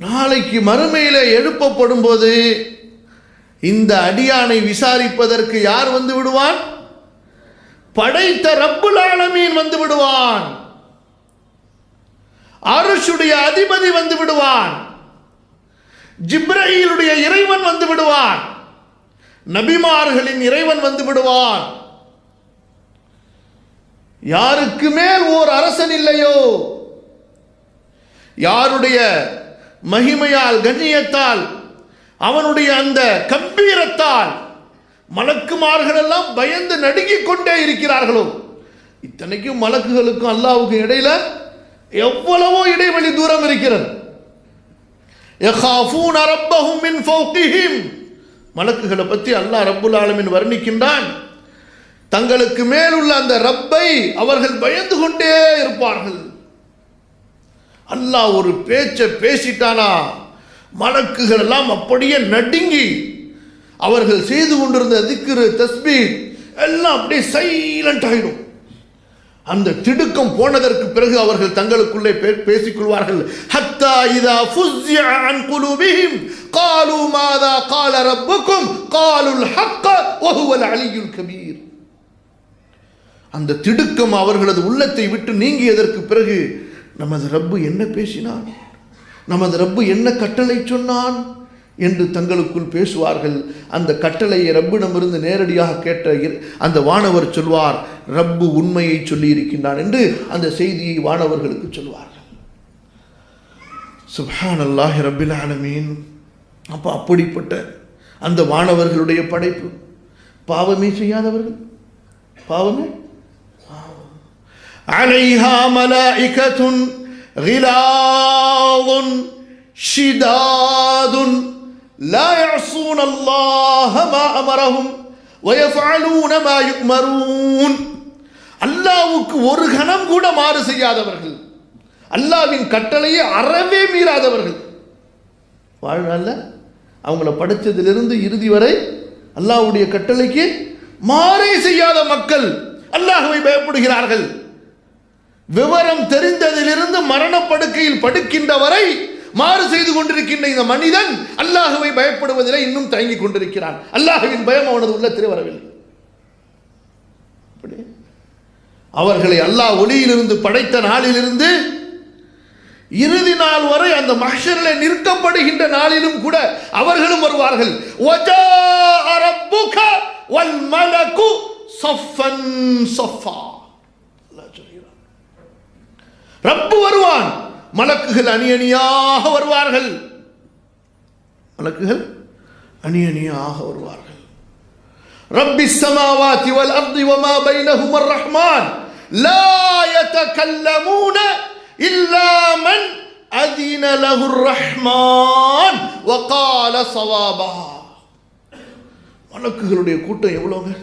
நாளைக்கு மறுமையில் எழுப்பப்படும் போது இந்த அடியானை விசாரிப்பதற்கு யார் வந்து விடுவான்? படைத்த ரப்புல் ஆலமீன் வந்து விடுவான். அருஷுடைய அதிபதி வந்து விடுவான். ஜிப்ரஹீலுடைய இறைவன் வந்து விடுவான். நபிமார்களின் இறைவன் வந்து விடுவான். யாருக்கு மேல் ஓர் அரசன் இல்லையோ? யாருடைய மகிமையால் கண்ணியத்தால் அவனுடைய அந்த கம்பீரத்தால் மலக்குமார்களெல்லாம் பயந்து நடுங்கிக் கொண்டே இருக்கிறார்களோ? இத்தனைக்கும் மலக்குகளுக்கும் அல்லாவுக்கும் இடையில எவ்வளவோ இடைவெளி தூரம் இருக்கிறது. மலக்குகளை பற்றி அல்லாஹ் ரப்புல் ஆலமின் வர்ணிக்கின்றான். தங்களுக்கு மேலுள்ள அந்த ரப்பை அவர்கள் பயந்து கொண்டே இருப்பார்கள். அல்லாஹ் ஒரு பேச்சை பேசிட்டானா? மலக்குகள் எல்லாம் அப்படியே நடுங்கி அவர்கள் செய்து கொண்டிருந்த திக்ரு தஸ்பீர் எல்லாம் அப்படியே சைலண்ட் ஆகிடும் அந்த திடுக்கம் போனதற்கு பிறகு அவர்கள் தங்களுக்குள்ளே பே- பேசிக் கொள்வார்கள் ஹத்தா இதா ஃபுஸ்யான் அன் குலூபிஹிம். காலு மாதா கால ரப்புக்கும். காலுல் ஹக்க ஒஹுவல் அலியுல் கபீர். அந்த திடுக்கம் அவர்களது உள்ளத்தை விட்டு நீங்கியதற்கு பிறகு நமது ரப்பு என்ன பேசினான்? நமது ரப்பு என்ன கட்டளை சொன்னான்? என்று தங்களுக்குள் பேசுவார்கள். அந்த கட்டளையை ரப்பிடமிருந்து நேரடியாக கேட்ட அந்த வானவர் சொல்வார் ரப்பு உண்மையை சொல்லி இருக்கின்றான் என்று அந்த செய்தியை வானவர்களுக்கு சொல்வார்கள். சுப்ஹான் அல்லாஹ் ரப்பில் ஆலமீன். அப்போ அப்படிப்பட்ட அந்த வானவர்களுடைய படைப்பு பாவமே செய்யாதவர்கள். பாவமே عليها ملائكة غلاظ شداد لا يعصون الله ما أمرهم ويفعلون ما يؤمرون அல்லாவுக்கு ஒரு கணம் கூட மாறு செய்யாதவர்கள் அல்லாவின் கட்டளையை அறவே மீறாதவர்கள் வாழ்நாள்ல அவங்கள படைச்சதிலிருந்து இறுதி வரை அல்லாஹ்வுடைய கட்டளைக்கு மாறே செய்யாத மக்கள் அல்லாஹ்வை பயப்படுகிறார்கள் விவரம் தெரிந்ததிலிருந்து மரணப்படுக்கையில் படுக்கின்ற வரை மாறு செய்து கொண்டிருக்கின்ற இந்த மனிதன் அல்லாஹுவை பயப்படுவதில் இன்னும் தயங்கிக் கொண்டிருக்கிறான். அல்லாஹுவின் பயம் அவனது உள்ளத்தில் வரவில்லை. அவர்களை அல்லாஹ் ஒளியிலிருந்து படைத்த நாளிலிருந்து இறுதி நாள் வரை அந்த மஷரில் நிற்கப்படுகின்ற நாளிலும் கூட அவர்களும் வருவார்கள். வல் மலகு சஃபன் சஃபா. ரப்பு வருவான். மலக்குகள் அணி வருவார்கள். மலக்குகள் அணி வருவார்கள். ரப்பி சமாவாதி வல் அர்தி வமா பைனஹும் ரஹ்மான். லா யதகல்லமூன இல்லாமன் அதின லஹு ரஹ்மான். வகால சவாபா. மலக்குகளுடைய கூட்டம் எவ்வளோங்க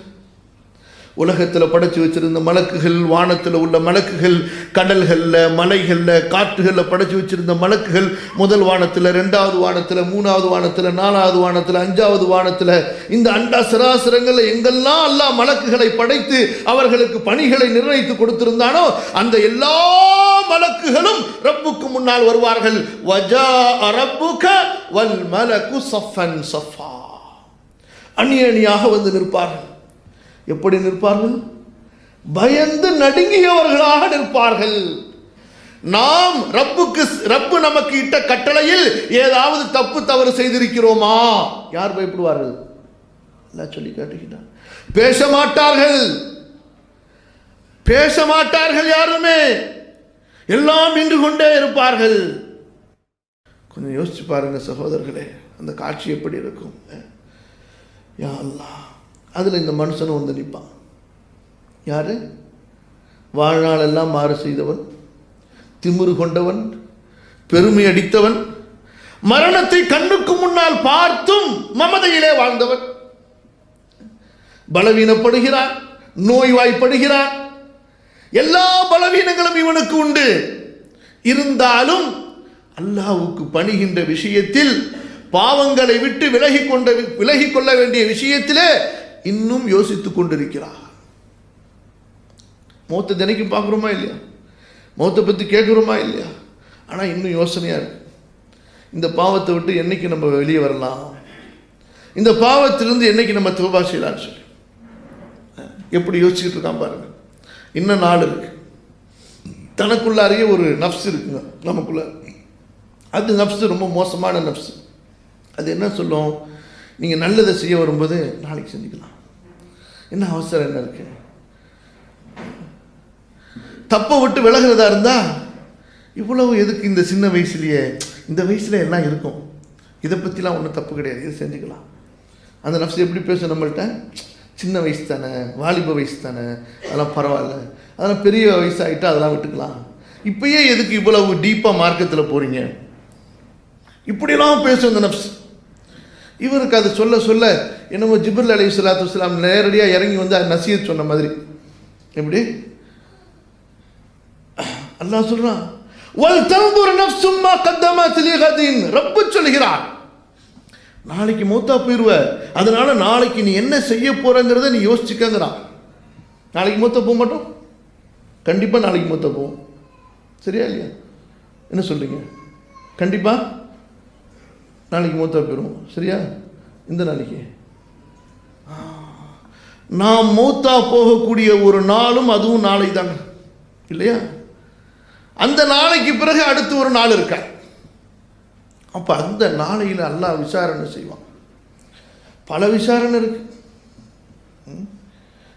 உலகத்தில் படைச்சு வச்சிருந்த மலக்குகள் வானத்தில் உள்ள மலக்குகள் கடல்களில் மலைகளில் காற்றுகளில் படைச்சு வச்சிருந்த மலக்குகள் முதல் வானத்தில் ரெண்டாவது வானத்தில் மூணாவது வானத்தில் நாலாவது வானத்தில் அஞ்சாவது வானத்தில் இந்த அண்டா சராசரங்களில் எங்கெல்லாம் எல்லாம் மலக்குகளை படைத்து அவர்களுக்கு பணிகளை நிர்ணயித்து கொடுத்திருந்தானோ அந்த எல்லா மலக்குகளும் ரப்புக்கு முன்னால் வருவார்கள். வஜா அரப்புக வல் மலக்கு சஃபன் சஃபா. அணி அணியாக வந்து நிற்பார்கள். எப்படி நிற்பார்கள்? பயந்து நடுங்கியவர்களாக நிற்பார்கள். நாம் ரப்புக்கு ரப்பு நமக்கு இட்ட கட்டளையில் ஏதாவது தப்பு தவறு செய்திருக்கிறோமா? யார் பயப்படுவார்கள்? எல்லாம் சொல்லி காட்டுகிறார் பேச மாட்டார்கள். பேச மாட்டார்கள் யாருமே. எல்லாம் நின்று கொண்டே இருப்பார்கள். கொஞ்சம் யோசிச்சு பாருங்க சகோதரர்களே அந்த காட்சி எப்படி இருக்கும்? யா அல்லாஹ். அதில் இந்த மனுஷனும் வந்து நிற்பான் யார்? வாழ்நாளெல்லாம் மாறு செய்தவன் திமுரு கொண்டவன் பெருமை அடித்தவன் மரணத்தை கண்ணுக்கு முன்னால் பார்த்தும் மமதையிலே வாழ்ந்தவன். பலவீனப்படுகிறான் நோய்வாய்ப்படுகிறான். எல்லா பலவீனங்களும் இவனுக்கு உண்டு. இருந்தாலும் அல்லாவுக்கு பணிகின்ற விஷயத்தில் பாவங்களை விட்டு விலகி கொண்ட விலகி கொள்ள வேண்டிய விஷயத்திலே இன்னும் யோசித்து கொண்டிருக்கிறார். மௌத்தை தினைக்கும் பார்க்குறோமா இல்லையா? மௌத்தை பற்றி கேட்குறோமா இல்லையா? ஆனால் இன்னும் யோசனையாக இருக்கு. இந்த பாவத்தை விட்டு என்னைக்கு நம்ம வெளியே வரலாம்? இந்த பாவத்திலிருந்து என்னைக்கு நம்ம தௌபா செய்யலாம்னு சொல்லி. எப்படி யோசிச்சுக்கிட்டு இருக்கான் பாருங்க. இன்னும் நாள் இருக்கு. தனக்குள்ளாரையே ஒரு நப்ஸ் இருக்குங்க நமக்குள்ள. அது நப்ஸ் ரொம்ப மோசமான நப்ஸ். அது என்ன சொல்லும்? நீங்கள் நல்லதை செய்ய வரும்போது நாளைக்கு செஞ்சுக்கலாம். என்ன அவசரம் என்ன இருக்கு? தப்பை விட்டு விலகிறதா இருந்தா இவ்வளவு எதுக்கு இந்த சின்ன வயசுலயே இந்த வயசுல எல்லாம் இருக்கும். இதை பற்றிலாம் ஒன்றும் தப்பு கிடையாது. இதை செஞ்சுக்கலாம். அந்த நப்ஸ் எப்படி பேசும் நம்மள்கிட்ட சின்ன வயசு தானே வாலிப வயசு தானே அதெல்லாம் பரவாயில்ல. அதெல்லாம் பெரிய வயசாகிட்டா அதெல்லாம் விட்டுக்கலாம். இப்பயே எதுக்கு இவ்வளவு டீப்பாக மார்க்கத்தில் போகிறீங்க இப்படியெல்லாம் பேசும் இந்த நப்ஸ் இவருக்கு அது சொல்ல சொல்ல என்னமோ ஜிபுல் அலி சலாத்து வலாம் நேரடியாக இறங்கி வந்து அது நசீத் சொன்ன மாதிரி. எப்படி? அல்லா சொல்றான் வல் தம்புர் நஃப்சும் மா கத்தமத் ரப்பு சொல்கிறான் நாளைக்கு மூத்தா போயிடுவ அதனால நாளைக்கு நீ என்ன செய்ய போறங்கிறத நீ யோசிச்சுக்கங்கிறான். நாளைக்கு மூத்த போக மாட்டோம்? கண்டிப்பாக நாளைக்கு மூத்த போவோம். சரியா இல்லையா? என்ன சொல்றீங்க? கண்டிப்பாக நாளைக்கு மூத்தா போயிடுவோம் சரியா? இந்த நாளைக்கு. நாம் மூத்தா போகக்கூடிய ஒரு நாளும் அதுவும் நாளை தாங்க. இல்லையா? அந்த நாளைக்கு பிறகு அடுத்து ஒரு நாள் இருக்கா? அப்ப அந்த நாளையில் அல்லா விசாரணை செய்வான். பல விசாரணை இருக்கு. ம்?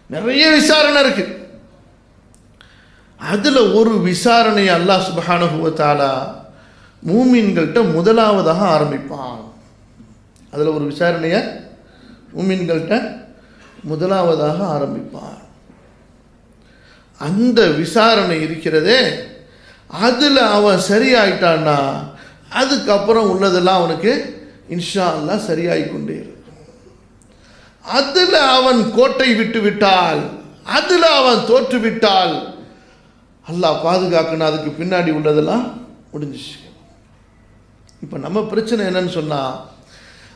நிறைய விசாரணை இருக்கு. அதுல ஒரு விசாரணை அல்லாஹ் சுப்ஹானஹு மூமின்கள்கிட்ட முதலாவதாக ஆரம்பிப்பான். அதில் ஒரு விசாரணையை மூமின்கள்கிட்ட முதலாவதாக ஆரம்பிப்பான். அந்த விசாரணை இருக்கிறதே அதில் அவன் சரியாயிட்டான்னா அதுக்கப்புறம் உள்ளதெல்லாம் அவனுக்கு இன்ஷா அல்லாஹ் சரியாகி கொண்டே இருக்கும். அதில் அவன் கோட்டை விட்டு விட்டால் அதில் அவன் தோற்று விட்டால் அல்லாஹ் பாதுகாக்கணும். அதுக்கு பின்னாடி உள்ளதெல்லாம் முடிஞ்சிச்சு. இப்போ நம்ம பிரச்சனை என்னன்னு சொன்னால்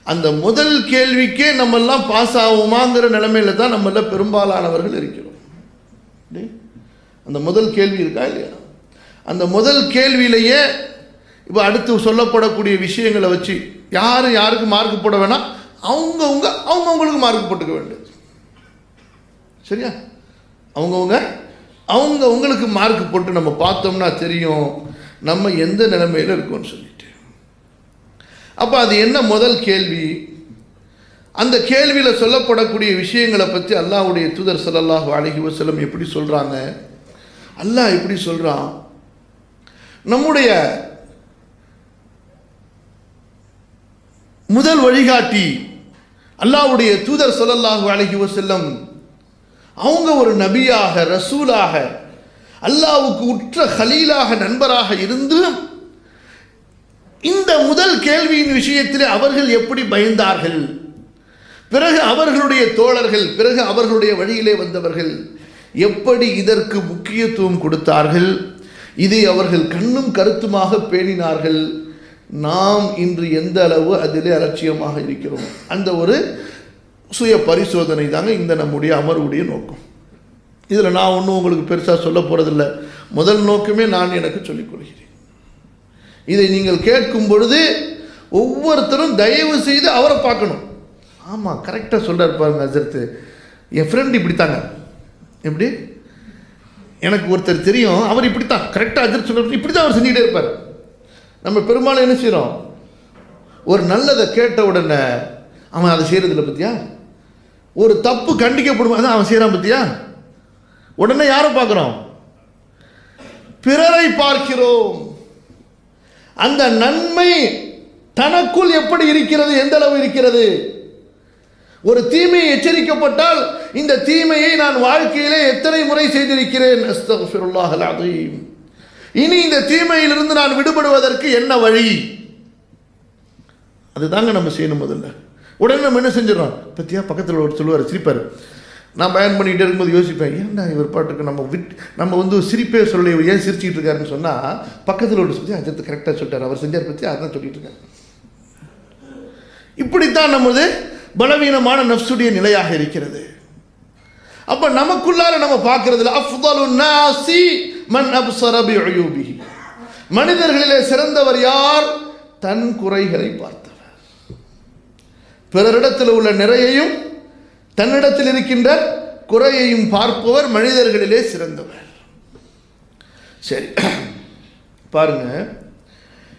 அந்த முதல் கேள்விக்கே நம்மெல்லாம் பாஸ் ஆகுமாங்கிற நிலைமையில தான் நம்மள பெரும்பாலானவர்கள் இருக்கிறோம். அந்த முதல் கேள்வி இருக்கா இல்லையா? அந்த முதல் கேள்வியிலேயே இப்போ அடுத்து சொல்லப்படக்கூடிய விஷயங்களை வச்சு யார் யாருக்கு மார்க் போட வேணாம் அவங்கவுங்க அவங்கவுங்களுக்கு மார்க் போட்டுக்க வேண்டியது. சரியா? அவங்கவுங்க அவங்க உங்களுக்கு மார்க் போட்டு நம்ம பார்த்தோம்னா தெரியும் நம்ம எந்த நிலைமையில் இருக்கோம்னு சொல்லிட்டு. அப்போ அது என்ன முதல் கேள்வி? அந்த கேள்வியில் சொல்லப்படக்கூடிய விஷயங்களை பற்றி அல்லாஹுடைய தூதர் ஸல்லல்லாஹு அழகி வசலம் எப்படி சொல்கிறாங்க அல்லாஹ் எப்படி சொல்கிறான் நம்முடைய முதல் வழிகாட்டி அல்லாவுடைய தூதர் சொல்லல்லாஹு அழகி வசல்லம் அவங்க ஒரு நபியாக ரசூலாக அல்லாவுக்கு உற்ற ஹலீலாக நண்பராக இருந்து இந்த முதல் கேள்வியின் விஷயத்தில் அவர்கள் எப்படி பயந்தார்கள்? பிறகு அவர்களுடைய தோழர்கள் பிறகு அவர்களுடைய வழியிலே வந்தவர்கள் எப்படி இதற்கு முக்கியத்துவம் கொடுத்தார்கள்? இதை அவர்கள் கண்ணும் கருத்துமாக பேணினார்கள். நாம் இன்று எந்த அளவு அதிலே அலட்சியமாக இருக்கிறோம்? அந்த ஒரு சுய பரிசோதனை தாங்க இந்த நம்முடைய அமர்வுடைய நோக்கம். இதில் நான் ஒன்றும் உங்களுக்கு பெருசாக சொல்ல போகிறதில்ல முதல் நோக்கமே நான் எனக்கு சொல்லிக் கொள்கிறேன். இதை நீங்கள் கேட்கும் பொழுது ஒவ்வொருத்தரும் தயவு செய்து அவரை பார்க்கணும். ஆமாம் கரெக்டாக சொல்கிறார் பாருங்க அஜர்த்து என் ஃப்ரெண்ட் இப்படித்தாங்க. எப்படி? எனக்கு ஒருத்தர் தெரியும் அவர் இப்படி தான் கரெக்டாக அஜர்த் சொல்கிறார் இப்படி தான் அவர் செஞ்சுக்கிட்டே இருப்பார். நம்ம பெரும்பாலும் என்ன செய்கிறோம் ஒரு நல்லதை கேட்ட உடனே அவன் அதை செய்கிறதில்ல பற்றியா ஒரு தப்பு கண்டிக்கப்படும் அதான் அவன் செய்கிறான் பற்றியா உடனே யாரை பார்க்குறோம்? பிறரை பார்க்கிறோம். அந்த நன்மை தனக்குள் எப்படி இருக்கிறது? எந்த அளவு இருக்கிறது? ஒரு தீமை எச்சரிக்கப்பட்டால் இந்த தீமையை நான் வாழ்க்கையிலே எத்தனை முறை செய்திருக்கிறேன்? இனி இந்த தீமையிலிருந்து நான் விடுபடுவதற்கு என்ன வழி? அதுதாங்க நம்ம செய்யணும் முதல்ல. உடனே நம்ம என்ன செஞ்சிடறோம்? பத்தியா பக்கத்தில் ஒரு சொல்லுவார் சிரிப்பார். நான் பயன் பண்ணிகிட்டே இருக்கும்போது யோசிப்பேன் ஏன்டா இவர் பாட்டுக்கு நம்ம விட் நம்ம வந்து சிரிப்பே சொல்ல இவர் ஏன் சிரிச்சிட்டு இருக்காருன்னு சொன்னால் பக்கத்தில் ஒரு சொல்லி அஜித் கரெக்டாக சொல்லிட்டார் அவர் செஞ்சார் பற்றி அதான் சொல்லிட்டு இருக்காரு இப்படித்தான் நமது பலவீனமான நஃப்சுடைய நிலையாக இருக்கிறது. அப்போ நமக்குள்ளார நம்ம பார்க்கறதுல அஃதலு நாசி மன் அப்சர பிஉயூபிஹி மனிதர்களிலே சிறந்தவர் யார்? தன் குறைகளை பார்த்தவர். பிறரிடத்தில் உள்ள நிறையையும் தன்னிடத்தில் இருக்கின்ற குறையையும் பார்ப்பவர் மனிதர்களிலே சிறந்தவர். சரி. பாருங்க.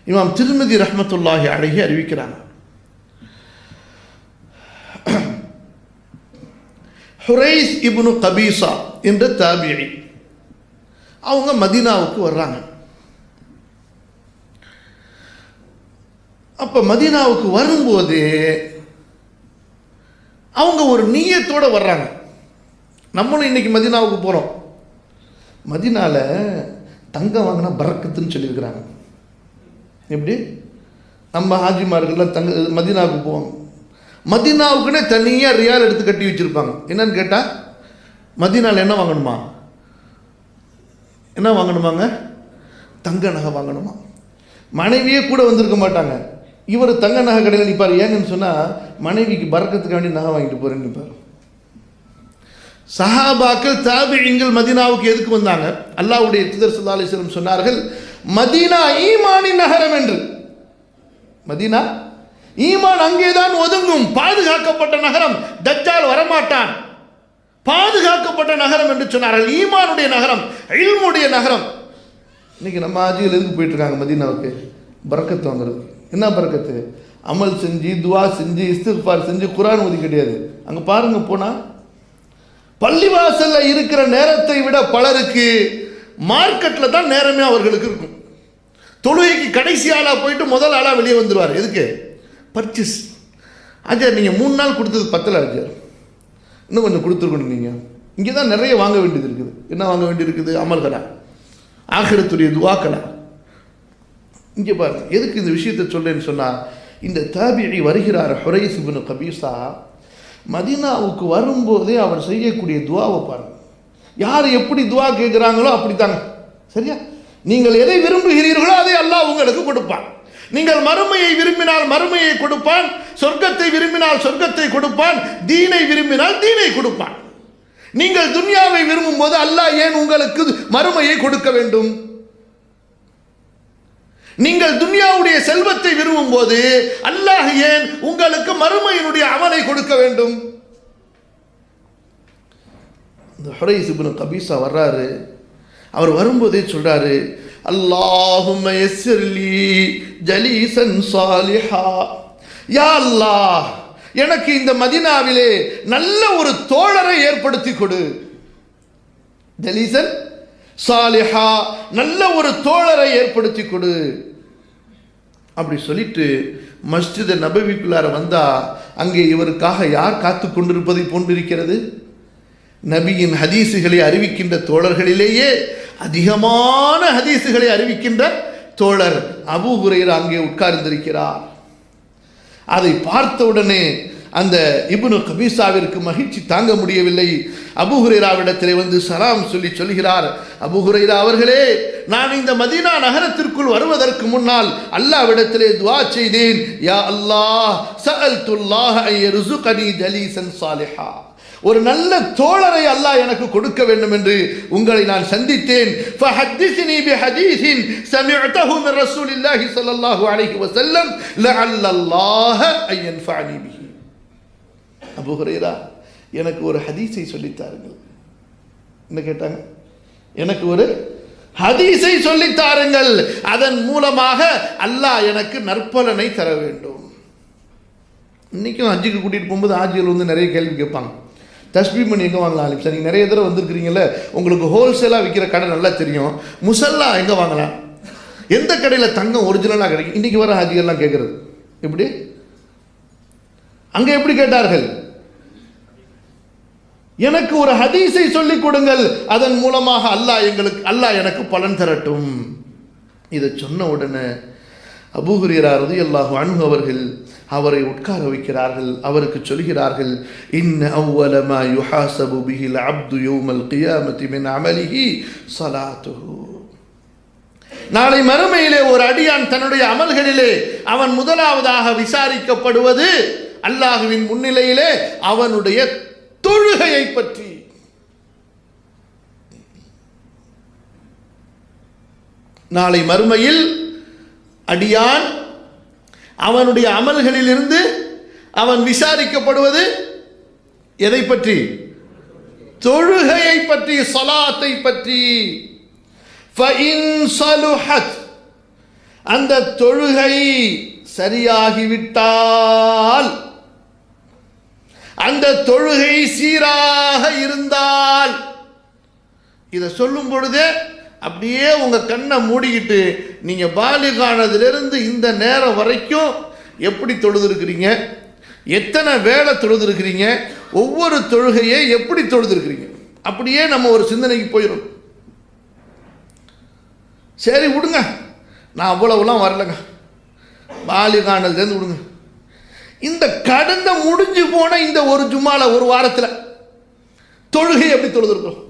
இமாம் திருமதி ரஹமத்துல்லாஹி அழகி அறிவிக்கிறாங்க. ஹுரைஸ் இப்னு கபீசா என்ற தாபியி அவங்க மதீனாவுக்கு வர்றாங்க. அப்போ மதீனாவுக்கு வரும்போது அவங்க ஒரு நீயத்தோடு வர்றாங்க. நம்மளும் இன்னைக்கு மதீனாவுக்கு போகிறோம் மதினாவில் தங்கம் வாங்கினா பறக்கத்துன்னு சொல்லியிருக்கிறாங்க. எப்படி? நம்ம ஹாஜிமார்கள்லாம் தங்க மதீனாவுக்கு போவாங்க மதீனாவுக்குன்னே தனியாக ரியால் எடுத்து கட்டி வச்சுருப்பாங்க. என்னன்னு கேட்டால் மதீனாவில் என்ன வாங்கணுமா? என்ன வாங்கணுமாங்க? தங்க நகை வாங்கணுமா? மனைவியே கூட வந்திருக்க மாட்டாங்க. இவர் தங்க நகை கடையில் நிற்பார் ஏங்கன்னு சொன்னால் மனைவிக்கு பறக்கிறதுக்கு வேண்டி நகை வாங்கிட்டு போகிறேன்னு நிற்பார் சஹாபாக்கள் தாபிழிங்கள் மதீனாவுக்கு எதுக்கு வந்தாங்க? அல்லாவுடைய திதர் சுல்லாலேஸ்வரம் சொன்னார்கள் மதீனா ஈமானின் நகரம் என்று. மதீனா? ஈமான் அங்கேதான் ஒதுங்கும். பாதுகாக்கப்பட்ட நகரம் தஜ்ஜால் வரமாட்டான். பாதுகாக்கப்பட்ட நகரம் என்று சொன்னார்கள். ஈமானுடைய நகரம் இல்முடைய நகரம். இன்னைக்கு நம்ம ஆஜியில் எதுக்கு போயிட்டு இருக்காங்க மதீனாவுக்கு? பறக்கத்து வாங்குறது என்ன பறக்கத்து? அமல் செஞ்சு துவா செஞ்சு இஸ்திஃபார் செஞ்சு குரான் ஓதி கிடையாது. அங்கே பாருங்க போனால் பள்ளிவாசல்ல இருக்கிற நேரத்தை விட பலருக்கு மார்க்கெட்டில் தான் நேரமே அவர்களுக்கு இருக்கும். தொழுகைக்கு கடைசி ஆளாக போயிட்டு முதல் ஆளாக வெளியே வந்துடுவார் எதுக்கு? பர்ச்சேஸ் ஆச்சார் நீங்கள் மூணு நாள் கொடுத்தது பத்தல ஆச்சார் இன்னும் கொஞ்சம் கொடுத்துருக்கணும் நீங்கள் இங்கே தான் நிறைய வாங்க வேண்டியது இருக்குது. என்ன வாங்க வேண்டியது இருக்குது? அமல்கடா ஆகிரத்துடைய துவாக்கடா இங்கே பாருங்க. எதுக்கு இந்த விஷயத்தை சொல்கிறேன்னு சொன்னால் இந்த தாபியை வருகிறார் ஹுரைஸ் இப்னு கபீசா மதீனாவுக்கு வரும்போதே அவர் செய்யக்கூடிய துவாவை பாருங்க. யார் எப்படி துவா கேட்குறாங்களோ அப்படித்தாங்க. சரியா? நீங்கள் எதை விரும்புகிறீர்களோ அதை அல்லாஹ் உங்களுக்கு கொடுப்பான். நீங்கள் மறுமையை விரும்பினால் மறுமையை கொடுப்பான் சொர்க்கத்தை விரும்பினால் சொர்க்கத்தை கொடுப்பான் தீனை விரும்பினால் தீனை கொடுப்பான். நீங்கள் துன்யாவை விரும்பும் போது அல்லாஹ் ஏன் உங்களுக்கு மறுமையை கொடுக்க வேண்டும்? நீங்கள் துன்யாவுடைய செல்வத்தை விரும்பும் போது அல்லாஹ் ஏன் உங்களுக்கு மறுமையினுடைய அமலை கொடுக்க வேண்டும்? இந்த ஹுரைஸ் இப்னு கபீசா வர்றாரு. அவர் வரும்போதே சொல்றாரு அல்லாஹும் ஜலீசன் சாலிஹா. யா அல்லாஹ் எனக்கு இந்த மதினாவிலே நல்ல ஒரு தோழரை ஏற்படுத்தி கொடு. ஜலீசன் சாலிஹா நல்ல ஒரு தோழரை ஏற்படுத்தி கொடு. அப்படி சொல்லிட்டு மஸ்ஜித நபவிக்குள்ளார வந்தா அங்கே இவருக்காக யார் காத்து கொண்டிருப்பதை போன்றிருக்கிறது? நபியின் ஹதீசுகளை அறிவிக்கின்ற தோழர்களிலேயே அதிகமான ஹதீசுகளை அறிவிக்கின்ற தோழர் அபு ஹுரைரா அங்கே உட்கார்ந்திருக்கிறார். அதை பார்த்தவுடனே அந்த இபுனு கபீசாவிற்கு மகிழ்ச்சி தாங்க முடியவில்லை. அபுஹுரேராவிடத்திலே வந்து சலாம் சொல்லி சொல்கிறார் அபுஹுரேரா அவர்களே நான் இந்த மதீனா நகரத்திற்குள் வருவதற்கு முன்னால் அல்லாவிடத்திலே துவா செய்தேன். யா அல்லாஹ் சஅல் துல்லாஹ் ஐயருசுகனி ஜலீசன் சாலிஹா. ஒரு நல்ல தோழரை அல்லாஹ் எனக்கு கொடுக்க வேண்டும் என்று உங்களை நான் சந்தித்தேன். ஃபஹத்திஸ்னி ஹதீஸின் சமிஅதஹு மின் ரசூலில்லாஹி ஸல்லல்லாஹு அலைஹி வஸல்லம் லஅல்லல்லாஹ ஐயன்ஃபஅனி அபு ஹுரைரா எனக்கு ஒரு ஹதீஸை சொல்லித்தாருங்கள். என்ன கேட்டாங்க? எனக்கு ஒரு ஹதீஸை சொல்லித்தாருங்கள். அதன் மூலமாக அல்லாஹ் எனக்கு நற்பலனை தர வேண்டும். இன்னைக்கும் ஹஜ்ஜுக்கு கூட்டிகிட்டு போகும்போது ஆஜியில் வந்து நிறைய கேள்வி கேட்பாங்க. தஸ்பி மணி எங்கே வாங்கலாம் அலிப் சார்? நீங்கள் நிறைய தடவை வந்திருக்கிறீங்கல்ல உங்களுக்கு ஹோல்சேலாக விற்கிற கடை நல்லா தெரியும். முசல்லா எங்கே வாங்கலாம்? எந்த கடையில் தங்கம் ஒரிஜினலாக கிடைக்கும்? இன்றைக்கி வர ஹாஜிகள்லாம் கேட்குறது எப்படி? அங்கே எப்படி கேட்டார்கள்? எனக்கு ஒரு ஹதீஸை சொல்லிக் கொடுங்கள். அதன் மூலமாக அல்லாஹ் எங்களுக்கு அல்லாஹ் எனக்கு பலன் தரட்டும். இதை சொன்ன உடனே அபூஹுரியரா ரதியல்லாஹு அன்பு அவர்கள் அவரை உட்கார வைக்கிறார்கள் அவருக்கு சொல்கிறார்கள் இன்ன அவ்வலமா யுஹாசபு பிஹில் அப்து யௌமல் கியாமத்தி மின் அமலிஹி ஸலாத்துஹு. நாளை மறுமையிலே ஒரு அடியான் தன்னுடைய அமல்களிலே அவன் முதலாவதாக விசாரிக்கப்படுவது அல்லாஹுவின் முன்னிலையிலே அவனுடைய தொழுகையை பற்றி நாளை மறுமையில் அடியான் அவனுடைய அமல்களில் இருந்து அவன் விசாரிக்கப்படுவது எதை பற்றி தொழுகையை பற்றி சலாத்தை பற்றி அந்த தொழுகை சரியாகிவிட்டால் அந்த தொழுகை சீராக இருந்தால் இதை சொல்லும் பொழுதே அப்படியே உங்கள் கண்ணை மூடிக்கிட்டு நீங்கள் பாலிகானதிலிருந்து இந்த நேரம் வரைக்கும் எப்படி தொழுதுருக்கிறீங்க? எத்தனை வேலை தொழுதுருக்கிறீங்க? ஒவ்வொரு தொழுகையை எப்படி தொழுதுருக்கிறீங்க? அப்படியே நம்ம ஒரு சிந்தனைக்கு போயிடும் சரி விடுங்க. நான் அவ்வளவுலாம் வரலைங்க. பாலிகானதுலேருந்து விடுங்க. இந்த கடந்த முடிஞ்சு போன இந்த ஒரு ஜும்மால ஒரு வாரத்தில் தொழுகை எப்படி தொழுதுருக்கோம்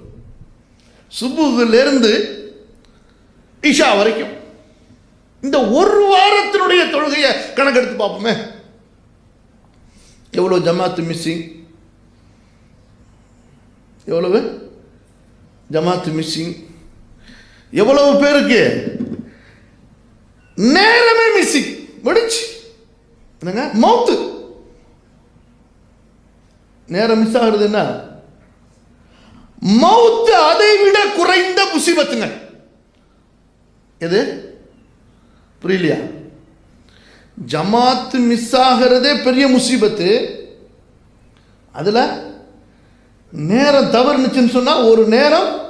சுபுகிலிருந்து இஷா வரைக்கும். இந்த ஒரு வாரத்தினுடைய தொழுகையை கணக்கெடுத்து பார்ப்போமே. எவ்வளோ ஜமாத்து மிஸ்ஸிங் எவ்வளவு? ஜமாத்து மிஸ்ஸிங் எவ்வளவு பேருக்கு? நேரமே மிஸ்ஸிங் முடிச்சு என்னங்க? மவுத்து. நேரம் மிஸ் ஆகுறது என்ன? மவுத்து அதை விட குறைந்த முசிபத்துங்க. எது? புரியலையா? ஜமாத்து மிஸ் ஆகிறதே பெரிய முசீபத்து. அதில் நேரம் தவறுனுச்சுன்னு சொன்னால் ஒரு நேரம்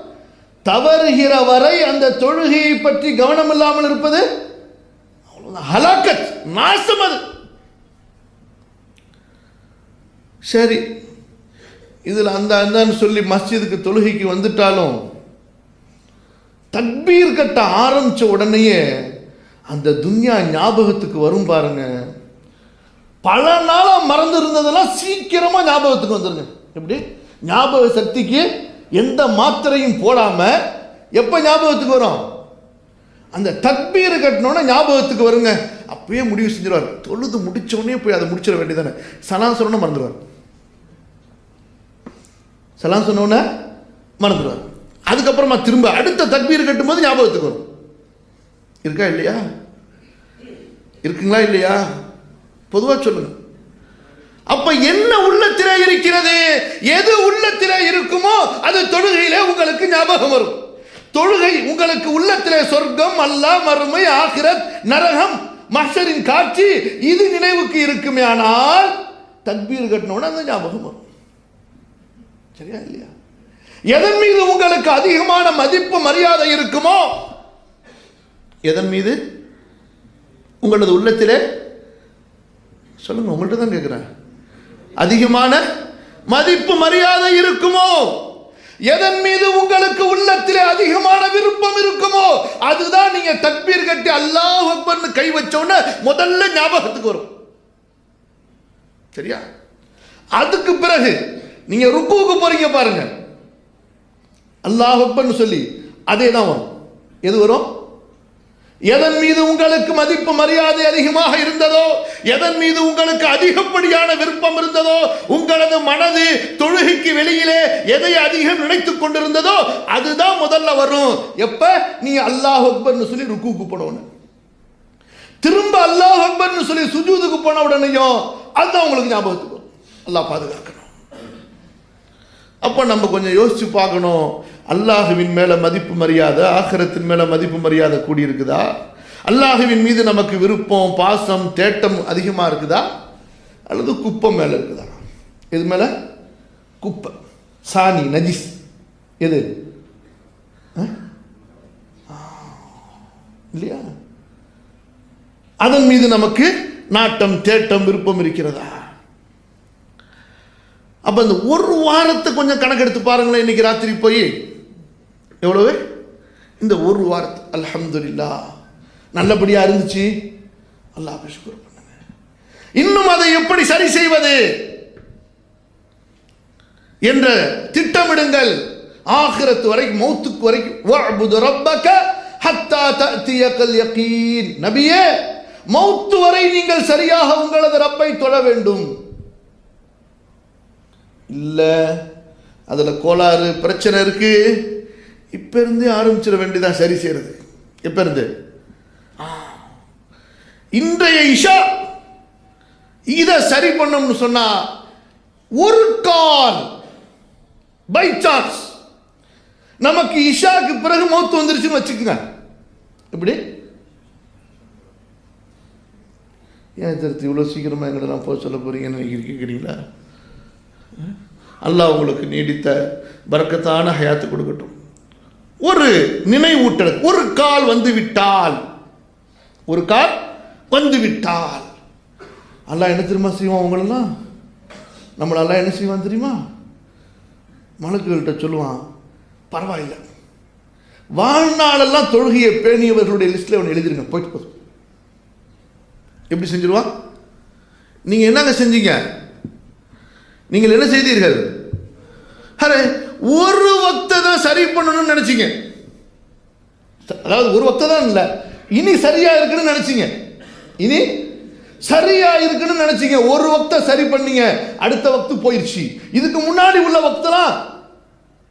தவறுகிற வரை அந்த தொழுகையை பற்றி கவனம் இல்லாமல் இருப்பது அவ்வளோதான் ஹலாக்கத் நாசம் அது. சரி. இதில் அந்த அந்தான்னு சொல்லி மஸ்ஜிதுக்கு தொழுகைக்கு வந்துட்டாலும் தக்பீர் கட்ட ஆரம்பித்த உடனேயே அந்த துன்யா ஞாபகத்துக்கு வரும் பாருங்க. பல நாளாக மறந்து இருந்ததெல்லாம் சீக்கிரமாக ஞாபகத்துக்கு வந்துருங்க. எப்படி? ஞாபக சக்திக்கு எந்த மாத்திரையும் போடாமல் எப்போ ஞாபகத்துக்கு வரும்? அந்த தக்பீர் கட்டினோட ஞாபகத்துக்கு வருங்க. அப்பயே முடிவு செஞ்சிருவார். தொழுது முடிச்ச உடனே போய் அதை முடிச்சிட வேண்டியதானே சலாம் மறந்துடுவார் சலாம் சொன்னோன்னே மறந்துடுவார். அதுக்கப்புறமா திரும்ப அடுத்த தக்பீர் கட்டும்போது ஞாபகத்துக்கு வரும். இருக்கா இல்லையா? இருக்குங்களா இல்லையா? பொதுவாக சொல்லுங்க. அப்ப என்ன உள்ளத்தில இருக்கிறது? எது உள்ளத்தில இருக்குமோ அது தொழுகையில உங்களுக்கு ஞாபகம் வரும். தொழுகை உங்களுக்கு உள்ளத்தில சொர்க்கம் அல்லா மறுமை ஆகிரத் நரகம் மஷரின் காட்சி இது நினைவுக்கு இருக்குமே ஆனால் தக்பீர் கட்டினோட அந்த ஞாபகம் வரும். சரியா இல்லையா? எதன் மீது உங்களுக்கு அதிகமான மதிப்பு மரியாதை இருக்குமோ? எதன் மீது? உங்களது உள்ளத்திலே. சொல்லுங்க உங்கள்கிட்ட தான் கேட்குறேன் அதிகமான மதிப்பு மரியாதை இருக்குமோ? எதன் மீது உங்களுக்கு உள்ளத்திலே அதிகமான விருப்பம் இருக்குமோ? அதுதான் நீங்க தக்பீர் கட்டி அல்லாஹ் அக்பர்னு கை வச்சோன்னு முதல்ல ஞாபகத்துக்கு வரும். சரியா? அதுக்கு பிறகு நீங்க ருக்குவுக்கு போறீங்க பாருங்க. அல்லாஹ் அக்பர்னு சொல்லி அதே தான் வரும். எது வரும்? எதன் மீது உங்களுக்கு மதிப்பு மரியாதை அதிகமாக இருந்ததோ எதன் மீது உங்களுக்கு அதிகப்படியான விருப்பம் இருந்ததோ உங்களது மனது தொழுகைக்கு வெளியிலே எதை அதிகம் நினைத்துக் கொண்டிருந்ததோ அதுதான் முதல்ல வரும். எப்ப? நீ அல்லாஹ் அக்பர்னு சொல்லி ருக்குக்கு போனவன திரும்ப அல்லாஹ் அக்பர்னு சொல்லி சுஜூதுக்கு போன உடனேயும் அதுதான் உங்களுக்கு ஞாபகத்துக்கு வரும். அல்லாஹ் பாதுகாப்பு அப்போ நம்ம கொஞ்சம் யோசிச்சு பார்க்கணும். அல்லாஹுவின் மேலே மதிப்பு மரியாதை ஆகரத்தின் மேலே மதிப்பு மரியாதை கூடி இருக்குதா அல்லாஹுவின் மீது நமக்கு விருப்பம் பாசம் தேட்டம் அதிகமாக இருக்குதா? அல்லது குப்பம் மேலே இருக்குதா? எது மேலே? குப்பை. சாணி நஜிஸ். எது? ஆ. இல்லையா? அதன் மீது நமக்கு நாட்டம் தேட்டம் விருப்பம் இருக்கிறதா? அப்போ இந்த ஒரு வாரத்தை கொஞ்சம் கணக்கெடுத்து பாருங்களேன் இன்னைக்கு ராத்திரி போய். எவ்வளவு? இந்த ஒரு வாரத்து அலமதுல்லா நல்லபடியாக இருந்துச்சு. அல்லாஹ் சுக்குர் பண்ணுங்க. இன்னும் அதை எப்படி சரி செய்வது? என்ற திட்டமிடுங்கள். ஆகிரத்து வரைக்கும் மௌத்துக்கு வரைக்கும். வஅபுது ரப்பக ஹத்தா தஅதியகல் யகீன். நபியே மௌத்து வரை நீங்கள் சரியாக உங்களது ரப்பை தொழ வேண்டும். இல்லை. அதில் கோளாறு பிரச்சனை இருக்கு. இப்போ இருந்தே ஆரம்பிச்சிட வேண்டியதான் சரி செய்யறது. எப்போ இருந்து. இன்றைய இஷா இதை சரி பண்ணணும்னு சொன்னா ஒரு கால் பை சான்ஸ் நமக்கு இஷாக்கு பிறகு மௌத்து வந்துருச்சுன்னு வச்சுக்கோங்க. எப்படி? ஏன் திருத்தி இவ்வளோ சீக்கிரமாக எங்களை போக சொல்ல போறீங்கன்னு நீங்க கேட்குறீங்களா அல்லாஹ் உங்களுக்கு நீடித்த பறக்கத்தான ஹயாத்து கொடுக்கட்டும். ஒரு நினைவூட்டல் ஒரு கால் வந்து விட்டால் ஒரு கால் வந்து விட்டால் அல்லாஹ் என்ன தெரியுமா செய்வோம் அவங்களெல்லாம் நம்மளெல்லாம் என்ன செய்வான் தெரியுமா? மலக்குகள்கிட்ட சொல்லுவான் பரவாயில்லை. வாழ்நாளெல்லாம் தொழுகையை பேணியவர்களுடைய லிஸ்ட்டில் அவனை எழுதிருங்க போயிட்டு போதும். எப்படி செஞ்சிருவான்? நீங்கள் என்னங்க செஞ்சீங்க? நீங்கள் என்ன செய்தீர்கள்? அரே ஒரு வக்தை தான் சரி பண்ணணும்னு நினச்சிங்க. அதாவது ஒரு வக்தை தான் இல்லை. இனி சரியா இருக்குன்னு நினைச்சிங்க. இனி சரியா இருக்குன்னு நினைச்சிங்க. ஒரு வக்தை சரி பண்ணீங்க. அடுத்த வக்து போயிருச்சு. இதுக்கு முன்னாடி உள்ள வக்தெல்லாம்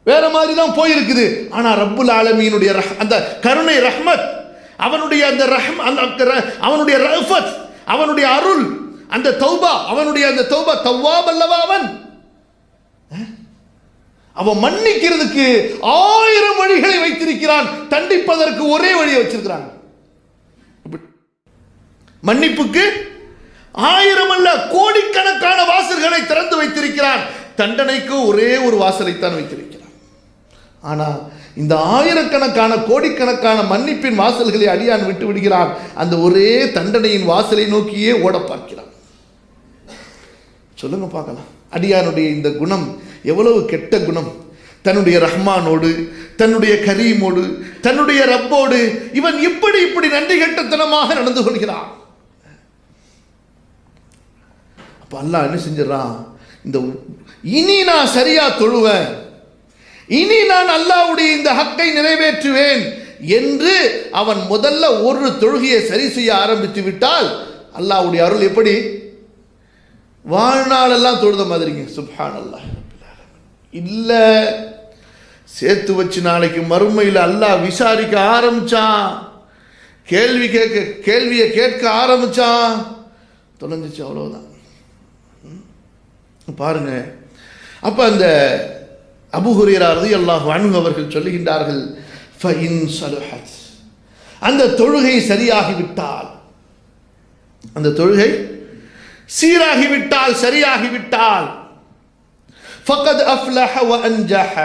வேற மாதிரி தான் போயிருக்குது. ஆனா ரப்புல் ஆலமீனுடைய ரஹ்- அந்த கருணை ரஹ்மத் அவனுடைய அந்த ரஹம் அந்த அவனுடைய ரஃபத் அவனுடைய அருள் அந்த தௌபா அவனுடைய அந்த தௌபா தவ்வா பல்லவா அவன்? அவன் மன்னிக்கிறதுக்கு ஆயிரம் வழிகளை வைத்திருக்கிறான். தண்டிப்பதற்கு ஒரே வழியை வச்சிருக்கிறான் மன்னிப்புக்கு ஆயிரம் அல்ல கோடிக்கணக்கான வாசல்களை திறந்து வைத்திருக்கிறான். தண்டனைக்கு ஒரே ஒரு வாசலைத்தான் வைத்திருக்கிறான். ஆனா இந்த ஆயிரக்கணக்கான கோடிக்கணக்கான மன்னிப்பின் வாசல்களை அடியான் விட்டு விடுகிறான். அந்த ஒரே தண்டனையின் வாசலை நோக்கியே ஓட பார்க்கிறான் சொல்லுங்க பார்க்கலாம். அடியானுடைய இந்த குணம் எவ்வளவு கெட்ட குணம்? தன்னுடைய ரஹ்மானோடு தன்னுடைய கரீமோடு தன்னுடைய ரப்போடு இவன் இப்படி இப்படி நன்றி கெட்டத்தனமாக நடந்து கொள்கிறான். அப்ப அல்லாஹ் என்ன செஞ்சிடறான்? இந்த இனி நான் சரியா தொழுவேன். இனி நான் அல்லாஹ்வுடைய இந்த ஹக்கை நிறைவேற்றுவேன் என்று அவன் முதல்ல ஒரு தொழுகையை சரி செய்ய ஆரம்பித்து விட்டால் அல்லாஹ்வுடைய அருள் எப்படி? வாழ்நாளெல்லாம் தொழுத மாதிரிங்க. சுப்ஹான் அல்லாஹ் இல்லை சேர்த்து வச்சு நாளைக்கு மறுமையில் அல்லாஹ் விசாரிக்க ஆரம்பிச்சான். கேள்வி கேட்க கேள்வியை கேட்க ஆரம்பித்தான் தொலைஞ்சிச்சு அவ்வளோதான் பாருங்க. அப்போ அந்த அபு ஹுரேரா ரலியல்லாஹு அவர்கள் சொல்லுகின்றார்கள் அந்த தொழுகை சரியாகிவிட்டால் அந்த தொழுகை சீராகிவிட்டால் சரியாகிவிட்டால். ஃபகத் அஃப்லஹ வ அன்ஜஹ.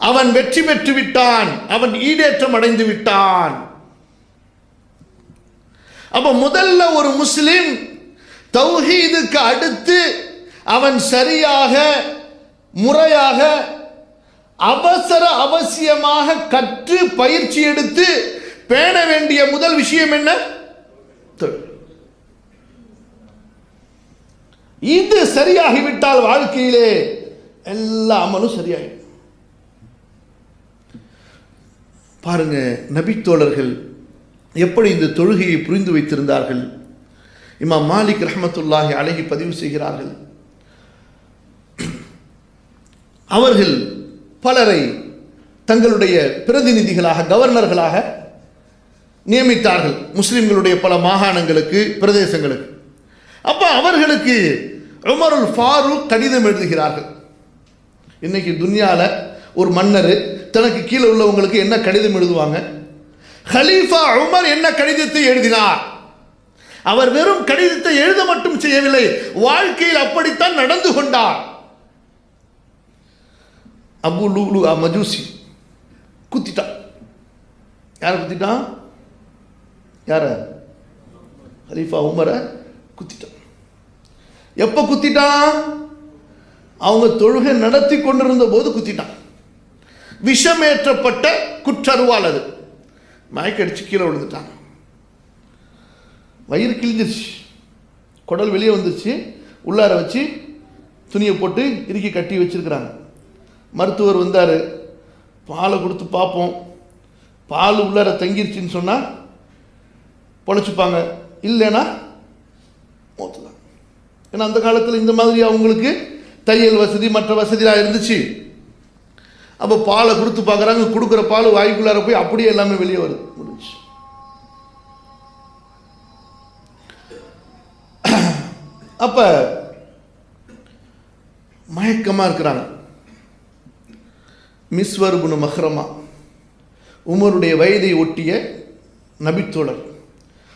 அவன் வெற்றி பெற்று விட்டான் அவன் ஈடேற்றம் அடைந்து விட்டான் அப்ப முதல்ல ஒரு முஸ்லிம் தௌஹீதுக்கு அடுத்து அவன் சரியாக முறையாக அவசர அவசியமாக கற்று பயிற்சி எடுத்து பேண வேண்டிய முதல் விஷயம் என்ன? தொழில் இது சரியாகிவிட்டால் வாழ்க்கையிலே எல்லா அமலும் சரியாயிடும். பாருங்க நபித்தோழர்கள் எப்படி இந்த தொழுகையை புரிந்து வைத்திருந்தார்கள்? இமாம் மாலிக் ரஹமத்துல்லாஹி அழகி பதிவு செய்கிறார்கள். அவர்கள் பலரை தங்களுடைய பிரதிநிதிகளாக கவர்னர்களாக நியமித்தார்கள். முஸ்லிம்களுடைய பல மாகாணங்களுக்கு பிரதேசங்களுக்கு. அப்போ அவர்களுக்கு உமருல் ஃபாரூக் கடிதம் எழுதுகிறார்கள். இன்னைக்கு துன்யாவில் ஒரு மன்னர் தனக்கு கீழே உள்ளவங்களுக்கு என்ன கடிதம் எழுதுவாங்க? ஹலீஃபா உமர் என்ன கடிதத்தை எழுதினார்? அவர் வெறும் கடிதத்தை எழுத மட்டும் செய்யவில்லை வாழ்க்கையில் அப்படித்தான் நடந்து கொண்டார். அபு லூலு மஜூசி குத்திட்டான். யாரை குத்திட்டான்? யார? ஹலீஃபா உமரை குத்திட்டான். எப்போ குத்திட்டான்? அவங்க தொழுகை நடத்தி கொண்டிருந்த போது குத்திட்டான். விஷமேற்றப்பட்ட குற்றருவால் அது. மயக்கடிச்சு கீழே விழுந்துட்டான். வயிறு கிழிஞ்சிருச்சு. குடல் வெளியே வந்துருச்சு. உள்ளார வச்சு துணியை போட்டு இறுக்கி கட்டி வச்சிருக்கிறாங்க. மருத்துவர் வந்தார். பாலை கொடுத்து பார்ப்போம். பால் உள்ளார தங்கிருச்சின்னு சொன்னால் பொழைச்சிப்பாங்க. இல்லைன்னா மௌத்து தான் ஏன்னா அந்த காலத்தில் இந்த மாதிரி அவங்களுக்கு தையல் வசதி மற்ற வசதிலாம் இருந்துச்சு. அப்போ பாலை கொடுத்து பார்க்குறாங்க கொடுக்குற பால் வாய்க்குள்ளார போய் அப்படியே எல்லாமே வெளியே வருது முடிஞ்சு அப்போ மயக்கமாக இருக்கிறாங்க. மிஸ்வர்புனு மஹ்ரமா உமருடைய வயதை ஒட்டிய நபித்தோழர்.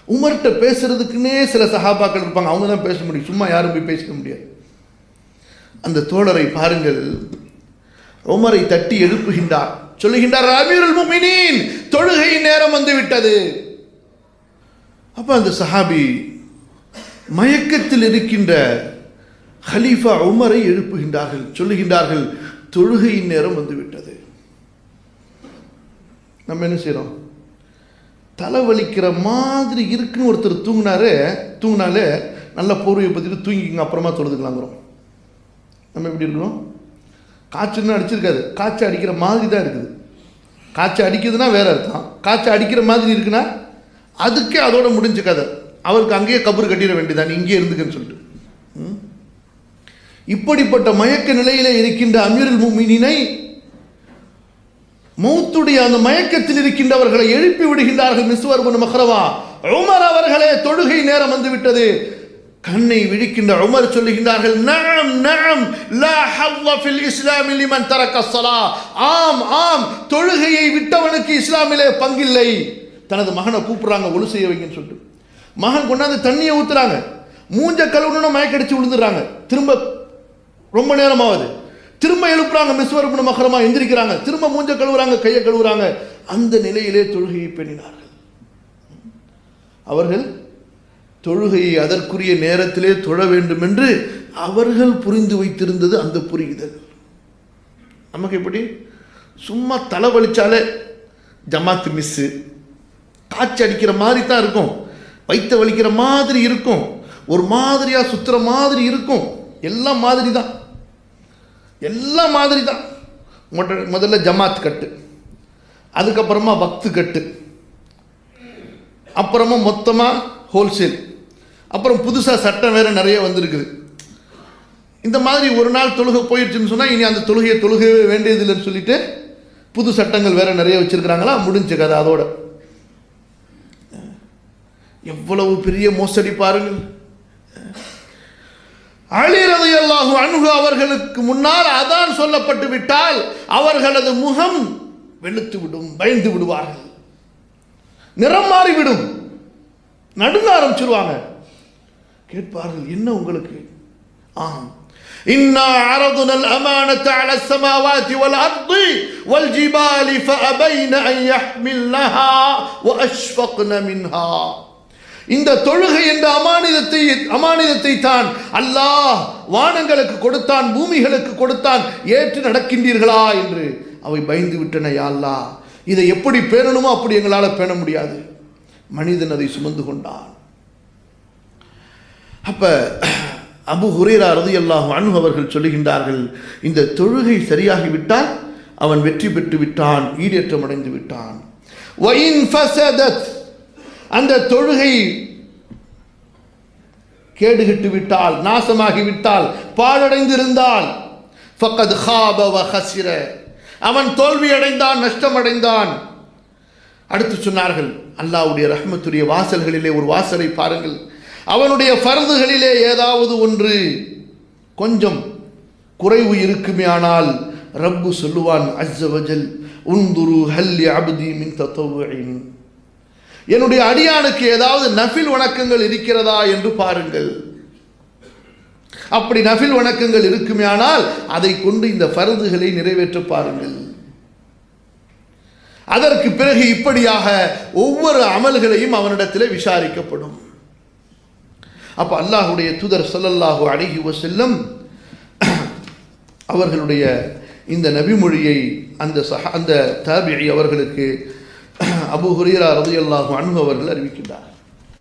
உமர்கிட்ட பேசுறதுக்குன்னே சில சகாபாக்கள் இருப்பாங்க. அவங்க தான் பேச முடியும். சும்மா யாரும் போய் பேசிக்க முடியாது. அந்த தோழரை பாருங்கள். உமரை தட்டி எழுப்புகின்றார். சொல்லுகின்றார் அமீருல் முமினின் தொழுகை நேரம் வந்து விட்டது அப்ப அந்த சஹாபி மயக்கத்தில் இருக்கின்ற ஹலீஃபா உமரை எழுப்புகின்றார்கள். சொல்லுகின்றார்கள் தொழுகையின் நேரம் வந்து விட்டது நம்ம என்ன செய்கிறோம் தலைவலிக்கிற மாதிரி இருக்குன்னு ஒருத்தர் தூங்கினாரு தூங்கினாலே நல்ல போர்வையை பற்றிட்டு தூங்கிக்கிங்க அப்புறமா தொழுதுக்கலாங்கிறோம் நம்ம எப்படி இருக்கிறோம் காய்ச்சல்னு அடிச்சிருக்காது காய்ச்சல் அடிக்கிற மாதிரி தான் இருக்குது. காய்ச்சல் அடிக்குதுன்னா வேற அர்த்தம். காய்ச்சல் அடிக்கிற மாதிரி இருக்குன்னா அதுக்கே அதோட முடிஞ்ச கதை. அவருக்கு அங்கேயே கபர் கட்டிட வேண்டியதான் இங்கே இருந்துக்குன்னு சொல்லிட்டு. ம்? இப்படிப்பட்ட மயக்க நிலையில் இருக்கின்ற அமீருல் மீனினை மூத்துடைய அந்த மயக்கத்தில் இருக்கின்றவர்களை எழுப்பி விடுகின்றார்கள் மிஸ்வர் பின் மஹ்ரவா. உமர் அவர்களே தொழுகை நேரம் வந்து விட்டது கண்ணை விழிக்கின்ற உமர் சொல்லுகின்றார்கள் நஅம் நஅம் லா ஹவ்வ ஃபில் இஸ்லாமில் லிமன் தரக்க ஸலா. ஆம் ஆம் தொழுகையை விட்டவனுக்கு இஸ்லாமிலே பங்கில்லை. தனது மகனை கூப்பிடுறாங்க ஒழு செய்ய வைங்கன்னு சொல்லிட்டு. மகன் கொண்டாந்து தண்ணியை ஊத்துறாங்க. மூஞ்ச கழுவுணும் மயக்கடிச்சு விழுந்துடுறாங்க. திரும்ப ரொம்ப நேரமாவது. திரும்ப எழுப்புறாங்க மிஸ்வரப்புன மகரமா எந்திரிக்கிறாங்க. திரும்ப மூஞ்ச கழுவுறாங்க கையை கழுவுறாங்க. அந்த நிலையிலே தொழுகையை பெண்ணினார்கள். அவர்கள் தொழுகையை அதற்குரிய நேரத்திலே தொழ வேண்டும் என்று அவர்கள் புரிந்து வைத்திருந்தது அந்த புரியுதல் நமக்கு எப்படி? சும்மா தலைவலிச்சாலே ஜமாத்து மிஸ்ஸு காய்ச்சி அடிக்கிற மாதிரி தான் இருக்கும். வைத்த வலிக்கிற மாதிரி இருக்கும். ஒரு மாதிரியாக சுற்றுற மாதிரி இருக்கும். எல்லாம் மாதிரி தான் எல்லாம் மாதிரி தான் முதல்ல ஜமாத் கட்டு. அதுக்கப்புறமா வக்து கட்டு. அப்புறமா மொத்தமாக ஹோல்சேல். அப்புறம் புதுசாக சட்டம் வேறு நிறைய வந்திருக்குது. இந்த மாதிரி ஒரு நாள் தொழுகை போயிடுச்சுன்னு சொன்னால் இனி அந்த தொழுகையை தொழுகவே வேண்டியதில்லைன்னு சொல்லிட்டு புது சட்டங்கள் வேறு நிறைய வச்சுருக்கிறாங்களா? முடிஞ்ச கதை அதோட. எவ்வளவு பெரிய மோசடி பாருங்கள் அலி ரலியல்லாஹு அன்ஹு அவர்களுக்கு முன்னால் அதான் சொல்லப்பட்டு விட்டால் அவர்களது முகம் வெளுத்து விடும் பயந்து விடுவார்கள் நிறம் மாறிவிடும் நடுங்க ஆரம்பிச்சிருவாங்க கேட்பார்கள் என்ன உங்களுக்கு ஆம் إنا عرضنا الأمانة على السماوات والأرض والجبال فأبين أن يحملنها وأشفقن منها இந்த தொழுகை என்ற அமானிதத்தை அமானிதத்தை தான் அல்லாஹ் வானங்களுக்கு கொடுத்தான் பூமிகளுக்கு கொடுத்தான் ஏற்று நடக்கின்றீர்களா என்று அவை பயந்து விட்டன யாழ்லா இதை எப்படி பேணணுமோ அப்படி எங்களால் பேண முடியாது. மனிதன் அதை சுமந்து கொண்டான். அப்ப அபு ஹுரேரா ரதி அல்லாஹ் அனு அவர்கள் சொல்லுகின்றார்கள் இந்த தொழுகை சரியாகிவிட்டால் அவன் வெற்றி பெற்று விட்டான் ஈடேற்றம் அடைந்து விட்டான். அந்த தொழுகை கேடுகிட்டு விட்டால் நாசமாகிவிட்டால் பாழடைந்திருந்தால் ஃபக்கத் ஹாபவ ஹசிர. அவன் தோல்வி அடைந்தான் நஷ்டம் அடைந்தான் அடுத்து சொன்னார்கள் அல்லாவுடைய ரஹ்மத்துடைய வாசல்களிலே ஒரு வாசலை பாருங்கள். அவனுடைய ஃபர்துகளிலே ஏதாவது ஒன்று. கொஞ்சம் குறைவு இருக்குமே ஆனால் ரப்பு சொல்லுவான் அஸ்ஸவஜல் உந்துரு ஹல்லி அபுதி மின் தத்தவுஇன் என்னுடைய அடியானுக்கு ஏதாவது நஃபில் வணக்கங்கள் இருக்கிறதா என்று பாருங்கள். அப்படி நஃபில் வணக்கங்கள் இருக்குமே ஆனால் அதை கொண்டு இந்த பருதுகளை நிறைவேற்ற பாருங்கள். அதற்கு பிறகு இப்படியாக ஒவ்வொரு அமல்களையும் அவனிடத்தில் விசாரிக்கப்படும். அப்போ அல்லாஹுடைய தூதர் ஸல்லல்லாஹு அலைஹி செல்லும் அவர்களுடைய இந்த நபிமொழியை அந்த சஹ அந்த தாபிஇ அவர்களுக்கு அபு ஹுரீரா ரலியல்லாஹு அன்பு அவர்கள் அறிவிக்கின்றார்.